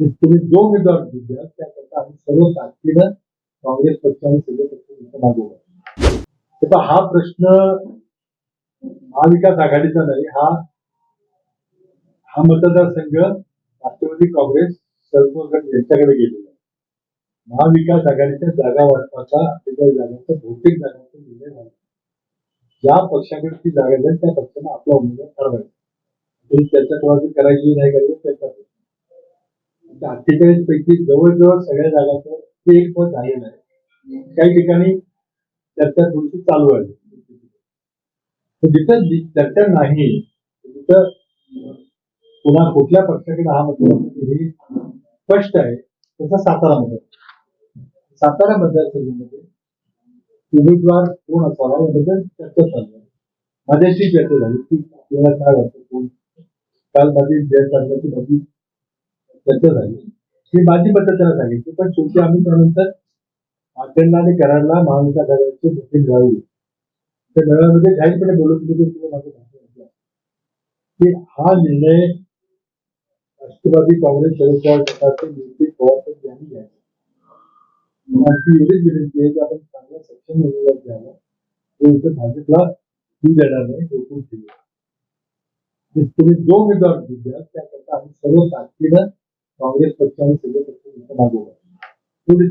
तुम्ही जो उमेदवार दिला त्याकरता आम्ही सर्व ताकदीनं काँग्रेस पक्षाने सगळे पक्ष इथं हा प्रश्न महाविकास आघाडीचा नाही हा हा मतदारसंघ राष्ट्रवादी काँग्रेस सर्व यांच्याकडे गेलेला आहे. महाविकास आघाडीच्या जागा वाटपाचा अठ्ठेचाळीस जागांचा बहुतेक जागांचा निर्णय झाला. ज्या पक्षाकडे ती जागा जाईल त्या पक्षाने आपला उमेदवार ठरवायचा. त्याच्या कोणाची करायची नाही करायची त्याच्या म्हणजे अठ्ठेचाळीस पैकी जवळजवळ सगळ्या जागांचं ते एक मत झालेलं आहे. काही ठिकाणी चर्चा थोडीशी चालू आहे. जिथं चर्चा नाही तिथं पुन्हा कुठल्या पक्षाकडे हा मतदार हे स्पष्ट आहे. तसा सातारा मतदार सातारा मतदारसंघामध्ये उमेदवार कोण असावा याबद्दल चर्चा चालू आहे. माझ्याशी चर्चा झाली की आपल्याला काय वाटतं कोण? काल माझी जय करण्याची माझी रद्द झाली. ही माझी पद्धत त्याला सांगितली पण शेवटी आम्ही त्यानंतर आखंड आणि कराडला महाविकास आघाडीची नेते घ्यावी त्या मेळाव्यामध्ये घाईपणे बोलत होते की तुम्ही माझं भाषण की हा निर्णय राष्ट्रवादी काँग्रेस शरद पवार गटाचे नेते पवार साहेब यांनी घ्यायचा. आमची एवढीच विनंती आहे की आपण चांगला सक्षम उमेदवार घ्यावा तो इथं भाजपला तू देणार नाही रोखून ठेवू म्हणजे तुम्ही जो उमेदवार द्या त्याकरता आम्ही सर्व ताकदीनं काँग्रेस पक्ष आणि सगळे पक्ष इथं मागवू थोडी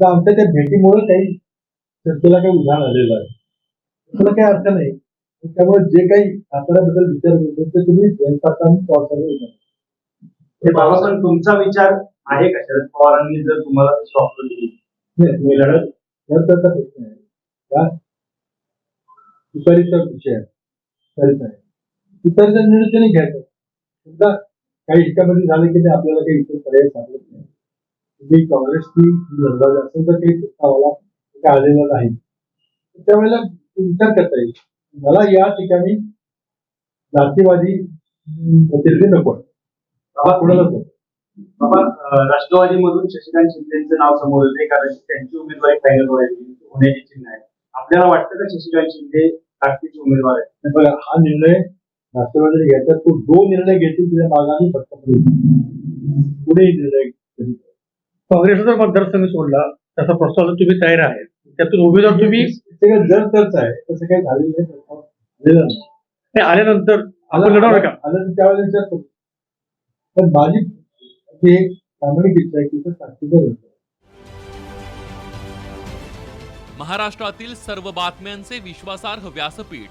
आता आमच्या त्या भेटीमुळे काही चर्चेला काही उधाण आलेलं आहे. त्याला काही अर्थ नाही. त्यामुळे जे काही साताऱ्याबद्दल विचार करतो ते तुम्ही विचार हे बाबासाहेब तुमचा विचार आहे का? शरद पवारांनी जर तुम्हाला ऑफर दिली. तुम्ही लढत लढताचा प्रश्न आहे. का तुतारीचा विषय आहे. तुतारीचा निर्णय त्यांनी घ्यायचा. काही हिच्यामध्ये झालं की ते आपल्याला काही इतर पर्याय सापडत नाही. तुम्ही काँग्रेसची लढवावी असेल तर काही प्रस्तावाला आलेला नाही. त्यावेळेला विचार करता येईल. मला या ठिकाणी जातीवादी प्रतिनिधी नको. बाबा कोणालाच नको? बाबा राष्ट्रवादीमधून शशिकांत शिंदेचं नाव समोर येते कारण त्यांची उमेदवारी फायनल व्हायची होण्याची चिन्ह आहे. आपल्याला वाटतं का शशिकांत शिंदे ताकदीचे उमेदवार आहेत? बघा हा निर्णय राष्ट्रवादीने घ्यायचा तो जो निर्णय घेतील त्याच्या मागाने फक्त पुढे निर्णय काँग्रेसचा जर मतदारसंघ सोडला त्याचा प्रस्ताव तुम्ही तयार आहे त्यातून उमेदवार तुम्ही जर तरच आहे तसं काही झालेलं नाही. हे आल्यानंतर आपण लढवणार का? आलं तर त्यावेळेला विचार करू. पण माझी एक प्रामाणिक इच्छा आहे की लढतं. महाराष्ट्रातील सर्व बातम्यांचे विश्वासार्ह व्यासपीठ